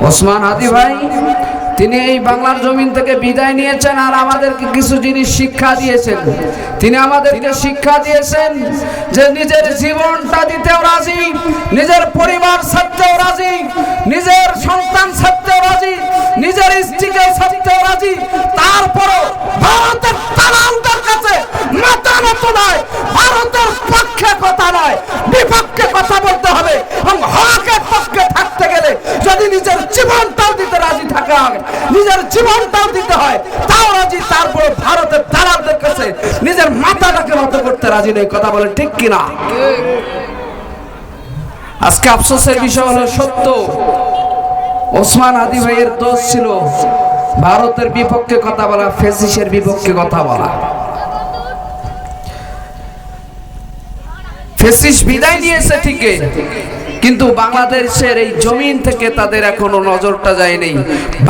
ওসমান হাদি ভাই তিনি এই বাংলার জমিন থেকে বিদায় নিয়েছেন আর আমাদেরকে কিছু জিনিস শিক্ষা দিয়েছেন। তিনি আমাদেরকে শিক্ষা দিয়েছেন যে নিজের জীবনটা দিতেও রাজি, নিজের পরিবার ছাড়তেও রাজি, নিজের সন্তান ছাড়তেও রাজি, নিজের স্ত্রীকে ছাড়তেও রাজি। তারপরও ভারতের তালালদের কাছে মাথা নত নয়, ভারতের পক্ষে কথা নয়, বিপক্ষে কথা বলতে হবে এবং হকের পক্ষে থাকতে গেলে যদি নিজের জীবনটাও দিতে রাজি থাকা নিজের জীবনটাও দিতে হয়। তাও রাজি, তারপর ভারতের দালালদের কাছে নিজের মাথাটাকে নত করতে রাজি নেই। কথা বলে ঠিক কিনা? আজকে আফসোসের বিষয় হলো সত্য। ওসমান আদি ভাইয়ের দোষ ছিল ভারতের বিপক্ষে কথা বলা, ফেসিসের বিপক্ষে কথা বলা। ফেসিস বিদায় নিয়েছে ঠিকই। কিন্তু বাংলাদেশের এই জমিন থেকে তাদের এখনও নজরটা যায়নি।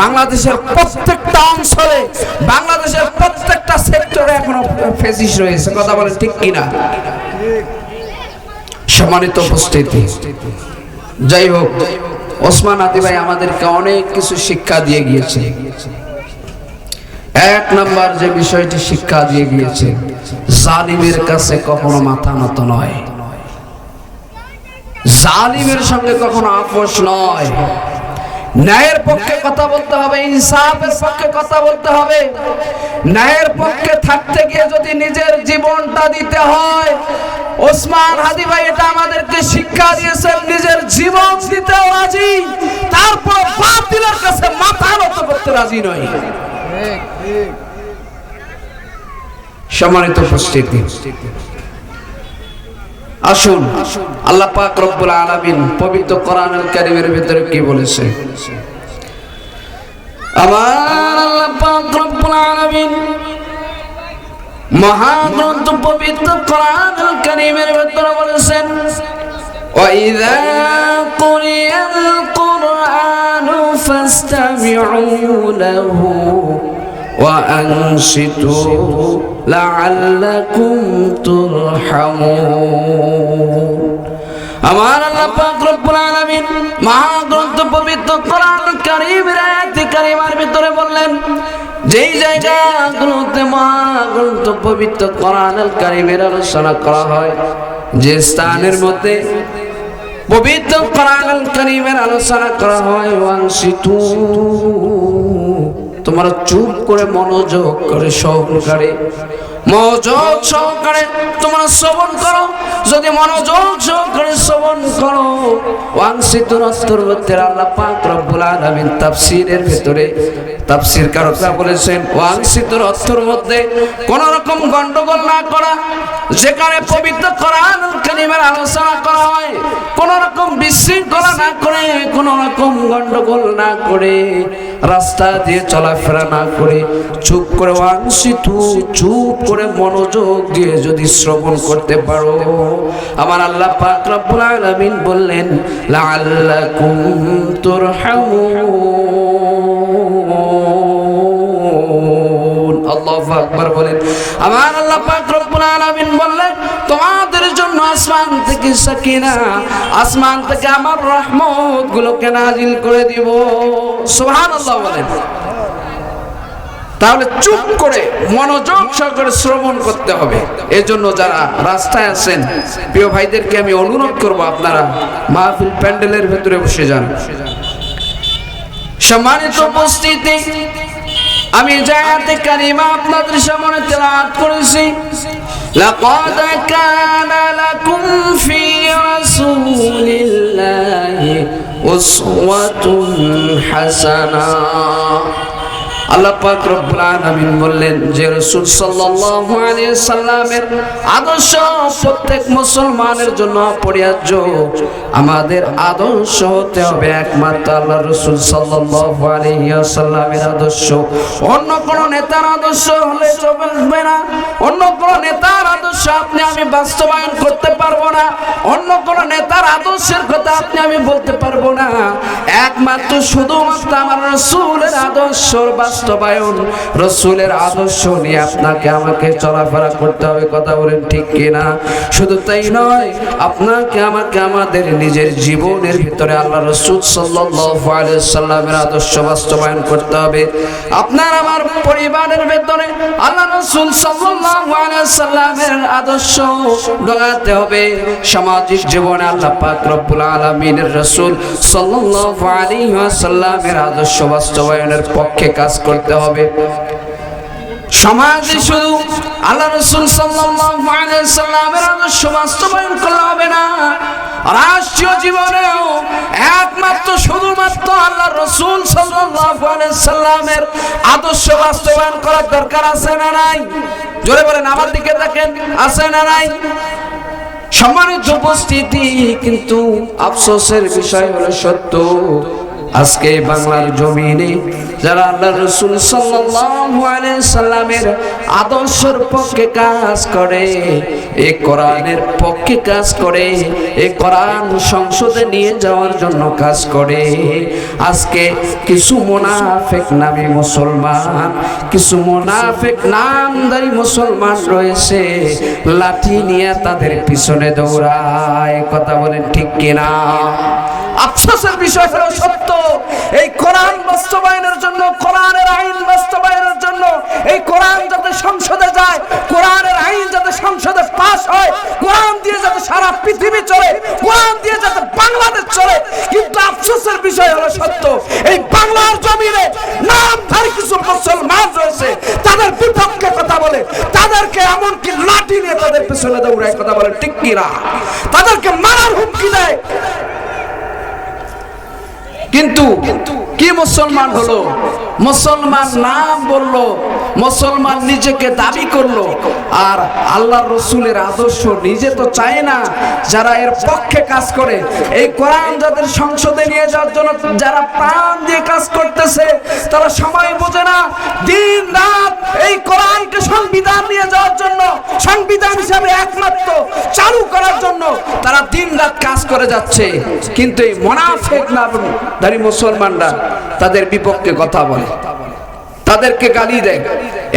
বাংলাদেশের প্রত্যেকটা অঞ্চলে, বাংলাদেশের প্রত্যেকটা সেক্টরে এখনও ফেসিস রয়েছে। কথা বলে ঠিক কিনা? সম্মানিত উপস্থিতি। যাই হোক, ওসমান আদি ভাই আমাদেরকে অনেক কিছু শিক্ষা দিয়ে গিয়েছে। এক নাম্বার যে বিষয়টি শিক্ষা দিয়ে গিয়েছে, জালিমের কাছে কখনো মাথা নত নয়। জালিমের সঙ্গে কখনো আপোষ নয়। ন্যায়ের পক্ষে কথা বলতে হবে ইনসাফের পক্ষে কথা বলতে হবে। ন্যায়ের পক্ষে থাকতে গিয়ে যদি নিজের জীবনটা দিতে হয় ওসমান হাদি ভাই এটা আমাদেরকে শিক্ষা দিয়েছেন নিজের জীবন দিতেও রাজি তারপর বাতিলের কাছে মাথা নত করতে রাজি নয়। সম্মানিত উপস্থিতি। আসুন আল্লাহ পাক রব্বুল আলামিন পবিত্র কোরআনুল কারীমের ভিতরে কি বলেছে আমার আল্লাহ পাক রব্বুল আলামিন মহাগ্রন্থ পবিত্র কোরআনুল কারীমের ভিতরে বলেছেন وإذا قرئ القرآن فاستمعوا له وأنصتوا لعلكم ترحمون আমার আল্লাহ পাক রব্বুল আলামিন মহাগ্রন্থ পবিত্র কোরআন কারীমের আয়াতে কারীমার ভিতরে বললেন যেই জায়গাগুলোতে মহাগ্রন্থ পবিত্র কোরআনুল কারীমের আলোচনা করা হয় যে স্থানের মধ্যে পবিত্র কোরআনুল কারীমের আলোচনা করা হয় ওয়াংসিতু তোমরা চুপ করে মনোযোগ করে সহকারে মনোযোগ সহকারে তোমরা শ্রবণ করো। যদি মনোযোগ সহকারে শ্রবণ করো ওয়াংসিতুর অন্তর্বর্তীর আল্লাহ পাক রব্বুল আলামিন তাফসীরের ভিতরে তাফসীর কারকরা বলেছেন ওয়াংসিতুর অর্থের মধ্যে কোন রকম গন্ডগোল না করা, যেখানে পবিত্র কোরআন কালিমের আলোচনা করা হয়, কোন রকম বিশৃঙ্খলা না করে, কোন রকম গন্ডগোল না করে, রাস্তা দিয়ে চলাফেরা না করে, চুপ করে ওয়াংসিতু চুপ করে মনোযোগ দিয়ে যদি শ্রবণ করতে পারো। আমার আল্লাহ পাক রব্বুল আলামিন বললেন, লাআল্লাকুম তুরহামুন। আল্লাহু আকবার বলেন। আমার আল্লাহ পাক রব্বুল আলামিন বললেন, তোমাদের জন্য আসমান থেকে সাকিনা, আসমান থেকে আমার রহমত গুলোকে নাজিল করে দিব। সুবহানাল্লাহ বলেন। তাহলে চুপ করে মনোযোগ সহকারে শ্রবণ করতে হবে এজন্য যারা রাস্তায় আছেন প্রিয় ভাইদেরকে আমি অনুরোধ করব আপনারা মাহফিল প্যান্ডেলের ভেতরে বসে যান সম্মানিত উপস্থিতি আমি জায়াতে কারিমা আপনাদের সামনে তেলাওয়াত করেছি لقد كان لكم في رسول الله أسوة حسنة বললেন, যে সাল্লামের আদর্শ প্রত্যেক মুসলমানের জন্য অপরিহার্য, আমাদের আদর্শ হতে হবে একমাত্র আল্লাহ রাসূল সাল্লামের আদর্শ। অন্য কোন নেতার আদর্শ হলে চলবে না, অন্য কোন নেতার আদর্শ আপনি আমি বাস্তবায়ন করতে পারব না, অন্য কোন নেতার আদর্শের কথা আপনি আমি বলতে পারব না। একমাত্র শুধুমাত্র আমার রাসূলের আদর্শ বাস্তব বাস্তবায়ন, রসুলের আদর্শ নিয়ে আপনাকে আমাকে চলাফেরা করতে হবে, কথা বলেন ঠিক কিনা? শুধু তাই নয়, আপনাকে আমাকে আমাদের নিজের জীবনের ভিতরে আল্লাহ রসুল সাল্লামের আদর্শ বাস্তবায়ন করতে হবে। আপনার আমার পরিবারের ভেতরে আল্লাহ রসুল সাল্লামের আদর্শ ঢোকাতে হবে। সামাজিক জীবনে আল্লাহ পাক রব্বুল আলামিনের রসুল সাল্লাল্লাহু আলাইহি ওয়াসাল্লামের আদর্শ বাস্তবায়নের পক্ষে কাজ করতে হবে। সমাজে শুধু আল্লাহ রসুল সাল্লামের আদর্শ বাস্তবায়ন করলে হবে না। রাষ্ট্রীয় জীবনেও একমাত্র শুধুমাত্র আল্লাহ রসুল সাল্লামের আদর্শ বাস্তবায়ন করার দরকার আছে না নাই? জোরে বলেন, আমার দিকে দেখেন, আছে না নাই? সম্মানিত উপস্থিতি কিন্তু আফসোসের বিষয় হলো সত্য। আজকে বাংলার জমিনে যারা আল্লাহ রসুল সাল্লামের আদর্শের পক্ষে কাজ করে এই কোরআনের পক্ষে কাজ করে, এ কোরআন সংসদে নিয়ে যাওয়ার জন্য কাজ করে। আজকে কিছু মোনাফেক নামে মুসলমান, কিছু মোনাফেক নামদারি মুসলমান রয়েছে, লাঠি নিয়ে তাদের পিছনে দৌড়ায়। কথা বলেন ঠিক কিনা? আফসোসের বিষয় হলো সত্য। এই কোরআন বাস্তবায়নের জন্য, কোরআনের আইন বাস্তবায়নের জন্য, এই কোরআন যাতে সংসদে যায়, কোরআনের আইন যাতে সংসদে পাস হয়, কোরআন দিয়ে যাতে সারা পৃথিবী চলে, কোরআন দিয়ে যাতে বাংলাদেশ চলে, কিন্তু আফসোসের বিষয় হলো সত্য। এই বাংলার জমিনে নামধারী কিছু মুসলমান রয়েছে, তাদের বিপক্ষে কথা বলে, তাদেরকে এমনকি লাঠি নিয়ে তাদের পিছনে দৌড়ায় কথা বলে, ঠিক কিনা? তাদেরকে মারার হুমকি দেয় কিন্তু কি মুসলমান হলো? মুসলমান নাম বলল মুসলমান নিজেকে দাবি করল। আর আল্লাহ রসুলের আদর্শ নিজে তো চায় না, যারা এর পক্ষে কাজ করে। এই কোরআন যাদের সংসদে নিয়ে যাওয়ার জন্য যারা প্রাণ দিয়ে কাজ করতেছে, তারা সময় বোঝে না, দিন রাত এই কোরআনকে সংবিধান নিয়ে যাওয়ার জন্য, সংবিধান হিসাবে একমাত্র চালু করার জন্য তারা দিন রাত কাজ করে যাচ্ছে। কিন্তু এই মোনাফেক নামধারী মুসলমানরা তাদের বিপক্ষে কথা বলে। তাদেরকে গালি দেয়।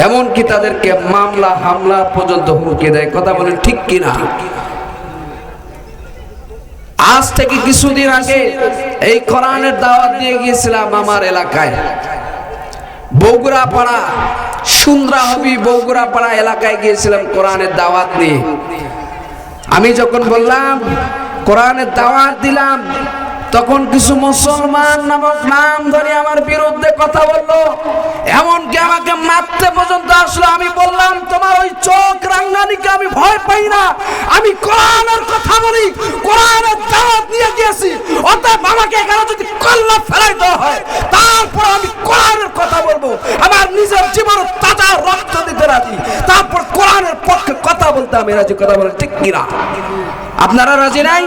এমনকি তাদেরকে মামলা, হামলা পর্যন্ত হুমকি দেয়। কথা বলেন ঠিক কিনা? আজ থেকে কিছুদিন আগে এই কোরআনের দাওয়াত দিয়ে গিয়েছিলাম আমার এলাকায়। বগুড়া পাড়া সুন্দরা হবি বগুড়া পাড়া এলাকায় গিয়েছিলাম কোরআনের দাওয়াত নিয়ে। আমি যখন বললাম, কোরআনের দাওয়াত দিলাম তখন কিছু মুসলমান নামক নাম ধরে আমার বিরুদ্ধে কথা বলল। এমনকি আমাকে মারতে পর্যন্ত আসলো। আমি বললাম, তোমার ওই চোখ রাঙ্গানিকে আমি ভয় পাই না। আমি কোরআনের কথা বলি, কোরআনের দাওয়াত নিয়ে গিয়েছি। অতএব আমাকে এখানে যদি কল্লা ফেলাই দেওয়া হয়, তারপর আমি কোরআনের কথা বলব। আমার নিজের জীবন তাজা রক্ত দিতে রাজি। তারপর কোরআনের পক্ষে কথা বলতে আমি রাজি। কথা বলে ঠিক কিনা? আপনারা রাজি নাই?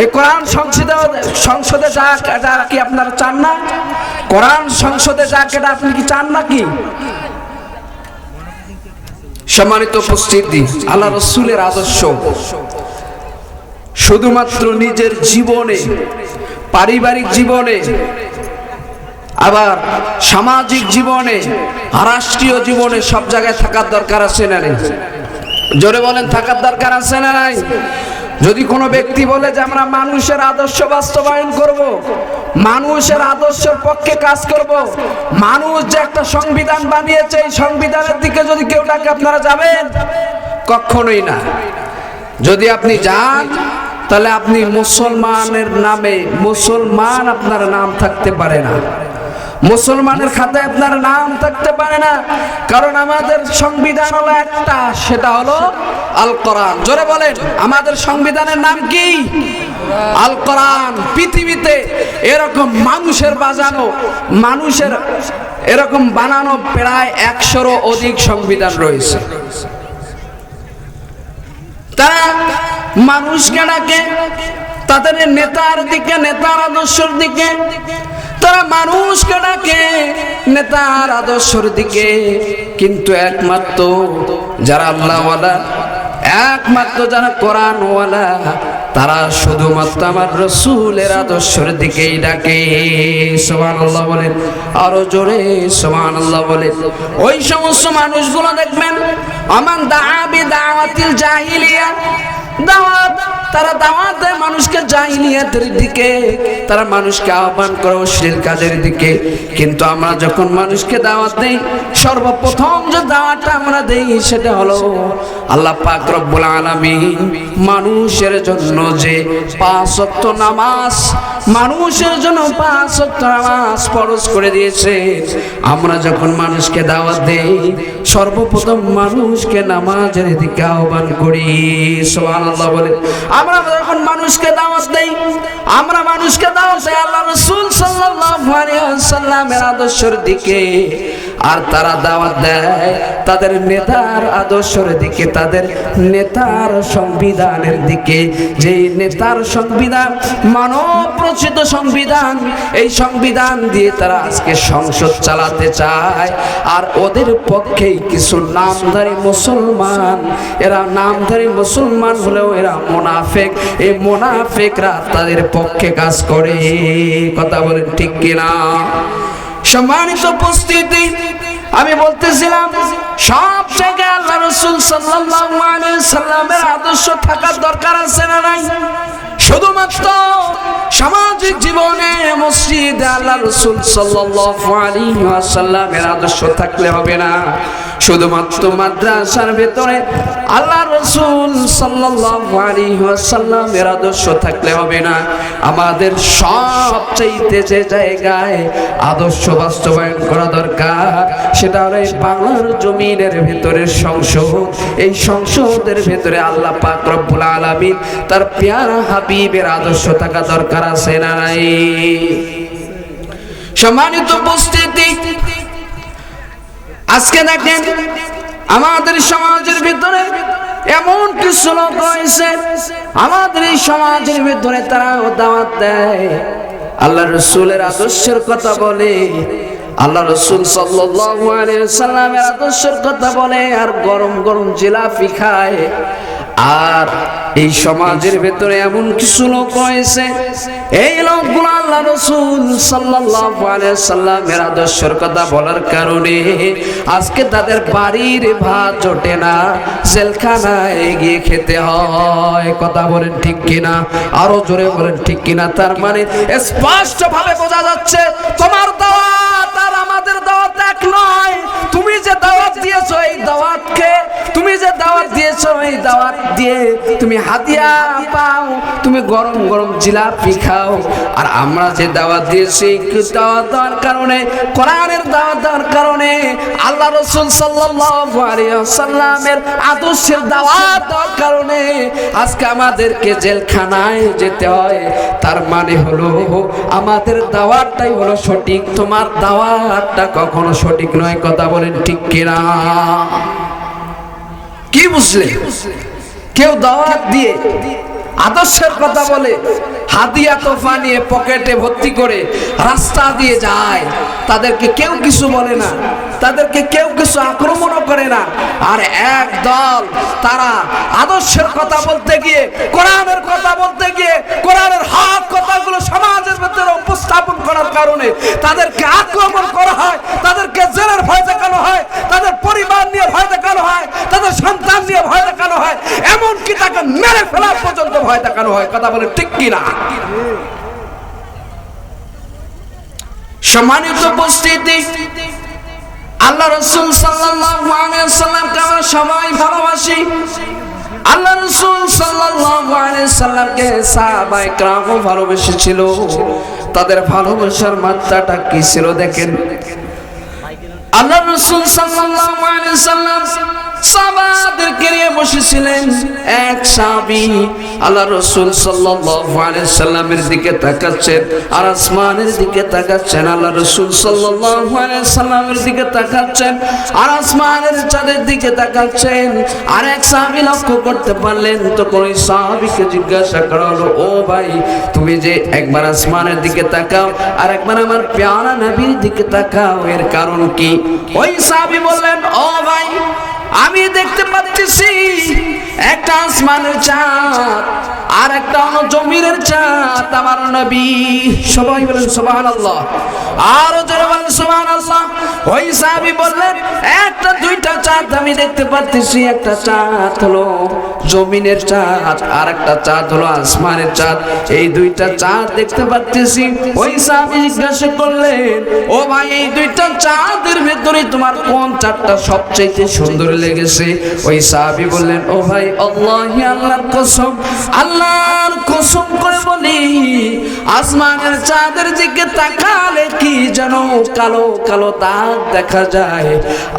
এই কোরআন সংসদে সংসদে যাক এটা কি আপনারা চান না? কোরআন সংসদে যাক এটা আপনি কি চান নাকি? সম্মানিত উপস্থিতি, আল্লাহ রসুলের আদর্শ। শুধুমাত্র নিজের জীবনে, পারিবারিক জীবনে, আবার সামাজিক জীবনে, রাষ্ট্রীয় জীবনে সব জায়গায় থাকার দরকার আছে না জোরে বলেন, থাকার দরকার আছে না নাই? যদি কোনো ব্যক্তি বলে যে আমরা মানুষের আদর্শ বাস্তবায়ন করব। মানুষের আদর্শের পক্ষে কাজ করব। মানুষ যে একটা সংবিধান বানিয়েছে, এই সংবিধানের দিকে যদি কেউ ডাকে, আপনারা যাবেন কখনোই না যদি আপনি যান, তাহলে আপনি মুসলমানের নামে, মুসলমান আপনার নাম থাকতে পারে না মুসলমানের খাতায় আপনার নাম থাকতে পারে না। কারণ আমাদের সংবিধান হলো একটা, সেটা হলো আল কোরআন জোরে বলেন, আমাদের সংবিধানের নাম কি? আল কোরআন পৃথিবীতে এরকম মানুষের বাজানো, মানুষের এরকম বানানো প্রায় একশোরও অধিক সংবিধান রয়েছে। তারা মানুষকে ডাকে তাদের নেতার দিকে, নেতার আদর্শের দিকে, তারা মানুষকে ডাকে নেতার আদর্শের দিকে। কিন্তু একমাত্র যারা আল্লাহওয়ালা, একমাত্র যারা কোরআনওয়ালা, তারা শুধুমাত্র আমার রসুলের আদর্শের দিকেই ডাকে। সোমান আল্লাহ বলেন, আরও জোরে সোমান আল্লাহ বলেন। ওই সমস্ত মানুষগুলো দেখবেন আমার দাবি দাওয়াতিল জাহিলিয়া, দাওয়াত তারা দাওয়াত দেয় মানুষকে জাহিলিয়াতের দিকে। তারা মানুষকে আহ্বান করে অশ্লীল কাজের দিকে। কিন্তু আমরা যখন মানুষকে দাওয়াত দেই, সর্বপ্রথম যে দাওয়াতটা আমরা দেই সেটা হলো আল্লাহ পাক রব্বুল আলামিন মানুষের জন্য যে পাঁচ ওয়াক্ত নামাজ, মানুষের জন্য পাঁচ ওয়াক্ত নামাজ ফরজ করে দিয়েছে। আমরা যখন মানুষকে দাওয়াত দেই, সর্বপ্রথম মানুষকে নামাজের দিকে আহ্বান করি। সুবহানাল্লাহ বলে আমরা যখন মানুষকে দাওয়াত দেই, আমরা মানুষকে দাওয়াত দেই আল্লাহ রাসূল সাল্লাল্লাহু আলাইহি ওয়াসাল্লামের আদর্শের দিকে। আর তারা দাওয়াত দেয় তাদের নেতার আদর্শের দিকে, তাদের নেতার সংবিধানের দিকে। যে নেতার সংবিধান মানব সংবিধান, এই সংবিধান দিয়ে তারা আজকে সংসদ চালাতে চায়। আর ওদের পক্ষেই কিছু নামধারী মুসলমান, এরা নামধারী মুসলমান হলেও এরা মোনাফেক। এই মোনাফেকরা তাদের পক্ষে কাজ করে। কথা বলেন ঠিক কিনা? সম্মানিত উপস্থিতি, আমি বলতেছিলাম, সব জায়গায় আল্লাহ রসুল সাল্লামের আদর্শ থাকার দরকার আছে না নাই? শুধুমাত্র সামাজিক জীবনে মসজিদে আল্লাহ রসুল সাল্লাহ আলী সাল্লামের আদর্শ থাকলে হবে না। শুধুমাত্র মাদ্রাসার ভেতরে আল্লাহ রসুল আলাইহি আদর্শ থাকলে হবে না। আমাদের সবচাইতে যে জায়গায় আদর্শ বাস্তবায়ন করা দরকার, সেটা হলো বাংলার জমিনের ভেতরে সংসদ এই সংসদের ভেতরে আল্লাহ পাক রব্বুল আলামিন তার পেয়ারা হাবিবের আদর্শ থাকা দরকার আছে না সম্মানিত উপস্থিতি আজকে দেখেন আমাদের সমাজের ভিতরে এমন কিছু লোক রয়েছে, আমাদের এই সমাজের ভিতরে তারা দাওয়াত দেয়। আল্লাহ রসুলের আদর্শের কথা বলে, আল্লাহ রসুল সাল্লামের আদর্শের কথা বলে, আর গরম গরম জিলাপি খায়। আর এই সমাজের ভেতরে এমন কিছু লোক রয়েছে, এই লোকগুলো আল্লাহ রসুল সাল্লাল্লাহু সাল্লামের আদর্শের কথা বলার কারণে আজকে তাদের বাড়ির ভাত জোটে না, জেলখানায় গিয়ে খেতে হয়। কথা বলেন ঠিক কিনা? আরও জোরে বলেন ঠিক কিনা? তার মানে স্পষ্ট ভাবে বোঝা যাচ্ছে, তোমার দাওয়াত আর আমাদের দাওয়াত এক নয়। তুমি যে দাওয়াত দিয়েছ এই দাওয়াতকে, তুমি যে দাওয়াত দিয়েছ এই দাওয়াত দিয়ে তুমি হাতিয়া পাও, তুমি গরম গরম জিলাপি খাও। আর আমরা যে দাওয়াত দিয়েছি দাওয়াত দেওয়ার কারণে, কোরআনের দাওয়াত দেওয়ার কারণে আল্লাহ রসুল সাল্লাল্লাহু আলাইহি ওয়াসাল্লামের আদর্শের দাওয়াত দেওয়ার কারণে আজকে আমাদেরকে জেলখানায় যেতে হয়। তার মানে হলো, আমাদের দাওয়াতটাই হলো সঠিক। তোমার দাওয়াতটা কখনো সঠিক নয় কথা বলেন ঠিক কিনা? কি বুঝলে? কেউ দাওয়াত দিয়ে আদর্শের কথা বলে হাদিয়া তোফা নিয়ে পকেটে ভর্তি করে রাস্তা দিয়ে যায়। তাদেরকে কেউ কিছু বলে না, তাদেরকে কেউ কিছু আক্রমণও করে না। আর এক দল তারা আদর্শের কথা বলতে গিয়ে, কোরআনের কথা বলতে গিয়ে, কোরআনের হক কথাগুলো সমাজের ভেতরে উপস্থাপন করার কারণে তাদেরকে আক্রমণ করা হয়, তাদেরকে জেলের ভয় দেখানো হয়, তাদের পরিবার নিয়ে ভয় দেখানো হয়, তাদের সন্তান নিয়ে ভয় দেখানো হয়, এমনকি তাকে মেরে ফেলার পর্যন্ত ভয় দেখানো হয়, কথা বলে ঠিক কিনা? সম্মানিত উপস্থিতি, আল্লাহ রসুল সাল্লামকে আমরা সবাই ভালোবাসি। আল্লাহ রসুল সাল্লামকে ভালোবেসেছিল। তাদের ভালোবাসার মাত্রাটা কি ছিল দেখেন। আল্লাহ রসুল সাল্লাম বসেছিলেন এক আল্লাহ সাল্লামের দিকে আর আসমানের দিকে আল্লাহ দিকে আর আসমানের চাঁদের দিকে আর এক করতে পারলেন তো সাহাবীকে জিজ্ঞাসা করা হলো, ও ভাই, তুমি যে একবার আসমানের দিকে তাকাও আর একবার আমার প্যারা নবীর দিকে তাকাও, এর কারণ কি? ওই সাহাবী বললেন, ও ভাই আমি দেখতে পাচ্ছি একটা আসমানের চাঁদ আর একটা জমিনের চাঁদ, আমার নবী। সবাই বলেন, সুবহানাল্লাহ। আরও যারা বলেন, সুবহানাল্লাহ। ওই সাহাবী বললেন, একটা, দুইটা চাঁদ আমি দেখতে পাচ্ছি একটা চাঁদ হলো জমিনের চাঁদ আর একটা চাঁদ হলো আসমানের চাঁদ। এই দুইটা চাঁদ দেখতে পাচ্ছি ওই সাহাবী জিজ্ঞাসা করলেন, ও ভাই, এই দুইটা চাঁদের ভেতরে তোমার কোন চাঁদটা সবচেয়ে সুন্দর লেগেছে? ওই সাহাবী বললেন, ও ভাই আল্লাহি আল্লাহর কসম আল্লাহর কসম করে বলি, আসমানের চাঁদের দিকে তাকালে কি যেন কালো কালো দেখা যায়?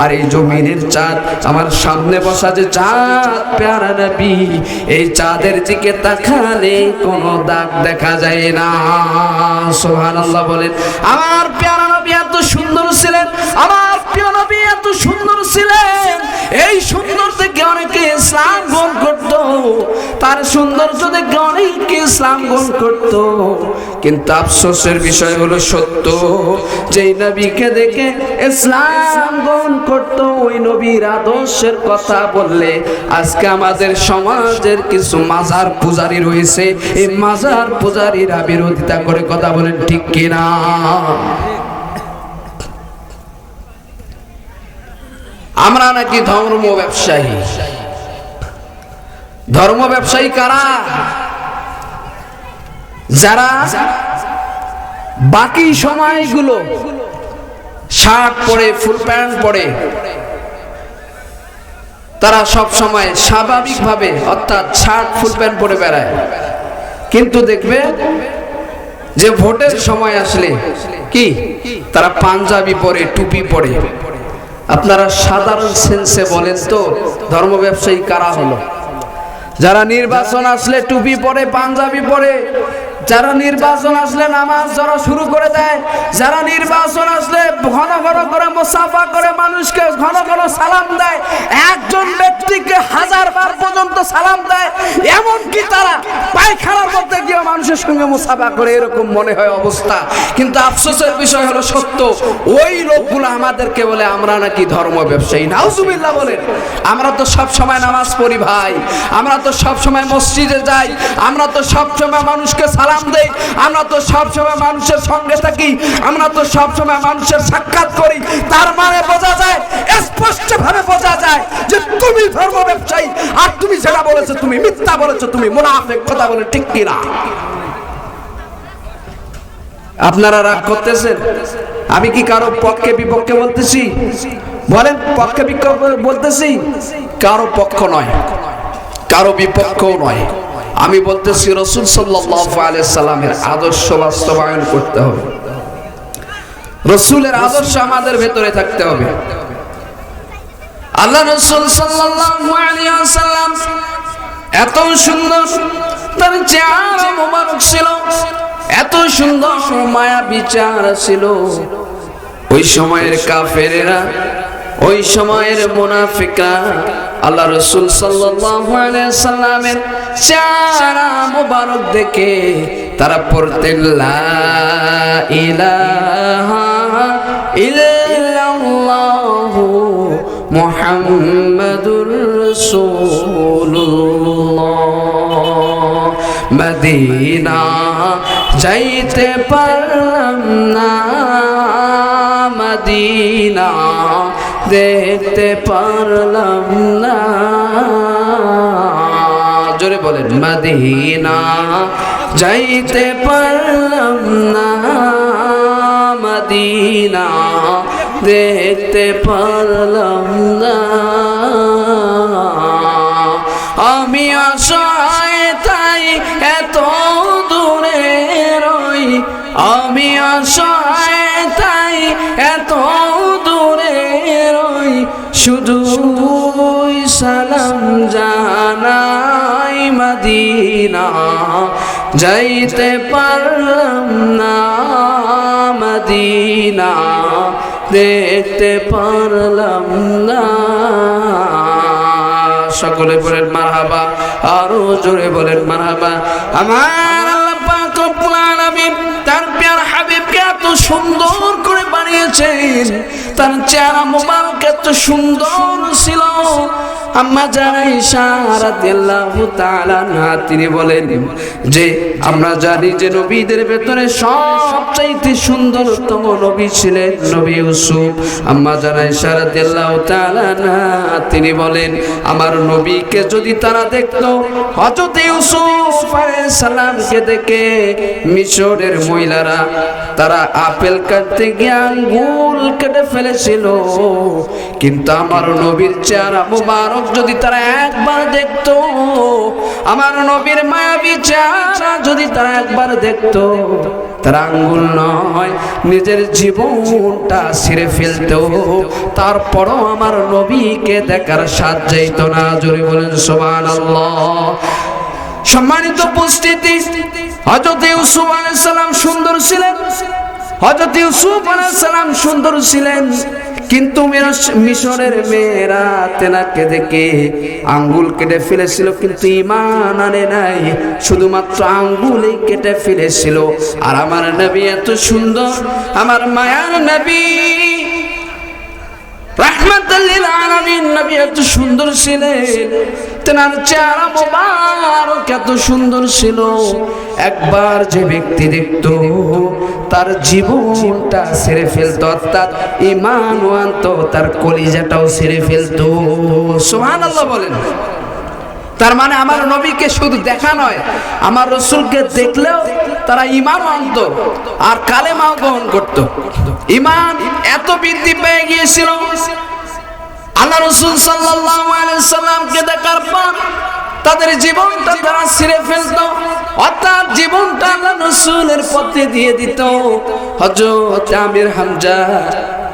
আর এই জমিনের চাঁদ, আমার সামনে বসা যে চাঁদ, প্যারা নবী, এই চাঁদের দিকে তাকালে কোনো দাগ দেখা যায় না। সুবহানাল্লাহ বলেন, আমার প্যারা নবী এত সুন্দর ছিলেন, আমার সুন্দর ছিলেন। এই সুন্দর দেখে অনেকে ইসলাম গ্রহণ করত। তার সৌন্দর্য দেখে অনেকে ইসলাম গ্রহণ করত। কিন্তু আফসোসের বিষয় হলো সত্য, যেই নবীকে দেখে ইসলাম গ্রহণ করত, ওই নবীর আদর্শের কথা বললে আজকে আমাদের সমাজের কিছু মাজার পূজারী রয়েছে। এই মাজার পূজারীরা বিরোধিতা করে কথা বলেন ঠিক কিনা? আমরা নাকি ধর্ম ব্যবসায়ী। ধর্ম ব্যবসায়ী কারা? যারা বাকি সময়গুলো শার্ট পরে, ফুল প্যান্ট পরে, তারা সব সময় স্বাভাবিকভাবে অর্থাৎ শার্ট, ফুল প্যান্ট পরে বেড়ায়। কিন্তু দেখবে যে ভোটের সময় আসলে কি? তারা পাঞ্জাবি পরে, টুপি পরে। আপনারা সাধারণ সেন্সে বলেন তো, ধর্ম ব্যবসায়ী কারা হলো? যারা নির্বাচন আসলে টুপি পরে, পাঞ্জাবি পরে যারা নির্বাচন আসলে নামাজ যারা শুরু করে দেয়, যারা নির্বাচন আসলে ঘন ঘন করে মুসাফা করে মানুষকে ঘন ঘন সালাম দেয়, একজন ব্যক্তিকে হাজার বার পর্যন্ত সালাম দেয়, এমনকি তারা পায়খানার মধ্যে গিয়ে মানুষের সঙ্গে মুসাফা করে, এরকম মনে হয় অবস্থা। কিন্তু আফসোসের বিষয় হলো সত্য, ওই লোকগুলো আমাদেরকে বলে, আমরা নাকি ধর্ম ব্যবসায়ী। নাউজুবিল্লাহ বলেন, আমরা তো সব সময় নামাজ পড়ি ভাই, আমরা তো সব সময় মসজিদে যাই, আমরা তো সব সময় মানুষকে সালাম দেই। আমরা তো সব সময় মানুষের সঙ্গে থাকি, আমরা তো সব সময় মানুষের সাক্ষাৎ করি। তার মানে বোঝা যায় স্পষ্ট ভাবে বোঝা যায় যে তুমি ধর্ম ব্যবসায়ী, আর তুমি যেটা বলেছ তুমি মিথ্যা বলেছ, তুমি মুনাফেক, কথা বলে ঠিক কিনা? আপনারা রাগ করতেছেন? আমি কি কারও পক্ষে বিপক্ষে বলতেছি? বলেন, পক্ষে বিপক্ষে বলতেছি? কারও পক্ষ নয়, কারও বিপক্ষও নয়। আমি বলতেছি রসুল সাল্লামের আদর্শ বাস্তবায়ন করতে হবে। রসুলের আদর্শ আমাদের ভেতরে থাকতে হবে। আল্লাহ রসুল সাল্লাম এত সুন্দর তার চেহারা মোবারক ছিল, এত সুন্দর মায়া বিচার ছিল। ওই সময়ের কাফেরেরা, ওই সময়ের মুনাফিকা আল্লাহ রসুল সাল্লামের চারা মোবারক দেখে তারা রাসূলুল্লাহ। মদিনা যাইতে পারলাম না মদিনা দেখতে পারলাম না। জোরে বলেন মদিনা যাইতে পারলাম না। মদিনা দেখতে পারলাম যাইতে পারলাম না মদিনা, দেখতে পারলাম না। সকলে বলেন মারহাবা, আরও জোরে বলেন মারহাবা। আমার আল্লাহ পাক রব্বুল আলামিন তার প্যার হাবিবকে এত সুন্দর করে বানিয়ে বলেছেন তার চেহারা মোবারক এত সুন্দর ছিল। আম্মা জানাই সারাদিল্লাহু তাআলা না তিনি বলেন যে, আমরা জানি যে নবীদের ভেতরে সবচাইতে সুন্দরতম নবী ছিলেন নবী ইউসুফ। আম্মা জানাই সারাদিল্লাহু তাআলা না তিনি বলেন, আমার নবীকে যদি তারা দেখতো, হযরত ইউসুফ আলাইহিস সালামকে দেখে মিশরের মহিলারা, তারা আপেল কাটতে গিয়ে আঙ্গুল কেটে ফেলেছিল। কিন্তু আমার নবীর চেহারা মুবারক যদি তারা একবার দেখতো, আমার নবীর মায়াবী চেহারা যদি তারা একবার দেখতো, তারা আঙ্গুল নয়, নিজের জীবনটা ছিঁড়ে ফেলতো। তারপরও আমার নবীকে দেখার সাথ যাইতো না। জোরে বলেন, সুবহানাল্লাহ। সম্মানিত উপস্থিতি হজরত ইউসুফ আলাইহিস সুন্দর ছিলেন। হজরত ইউসুফ আলাইহিস সুন্দর ছিলেন। কিন্তু মিশরের মেয়েরা তেনাকে দেখে আঙ্গুল কেটে ফেলেছিল, কিন্তু ইমান আনে নাই। শুধুমাত্র আঙ্গুলই কেটে ফেলেছিল। আর আমার নবী এত সুন্দর, আমার মায়ার নবী। এত সুন্দর চেহারা সুন্দর ছিল। একবার যে ব্যক্তি দেখত তার জীবনটা ছেড়ে ফেলতো, অর্থাৎ ইমান আনত তার কলিজাটাও ছেড়ে ফেলতো। সুবহানাল্লাহ বলেন। তার মানে আমার নবীকে শুধু দেখা নয়, আমার রসুলকে দেখলেও তারা ইমান আনত আর কালেমাও গ্রহণ করত। ইমান এত বৃদ্ধি পেয়ে গিয়েছিল, আল্লাহ রসুল আলাইহি সাল্লামকে দেখার পর তাদের জীবনটা তারা ছিঁড়ে ফেলতো, অর্থাৎ জীবনটা আল্লাহ রসুলের পথে দিয়ে দিত। হজরত আমির হামজা,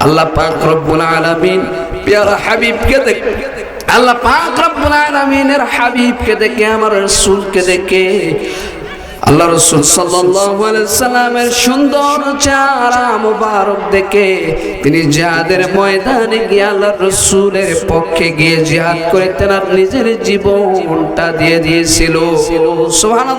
আল্লাহ পাক রব্বুল আলামিন, পেয়ারা হাবিবকে দেখে, আল্লাহ পাক রব্বুল আলামিনের হাবিবকে দেখে, আমার রসুলকে দেখে আল্লাহ রসুল সাল্লামের সুন্দর চারা মোবারক দেখে তিনি জিহাদের ময়দানে গিয়ে আল্লাহ রসুলের পক্ষে গিয়ে জিহাদ করে তেনার নিজের জীবনটা দিয়ে দিয়েছিল। সোহান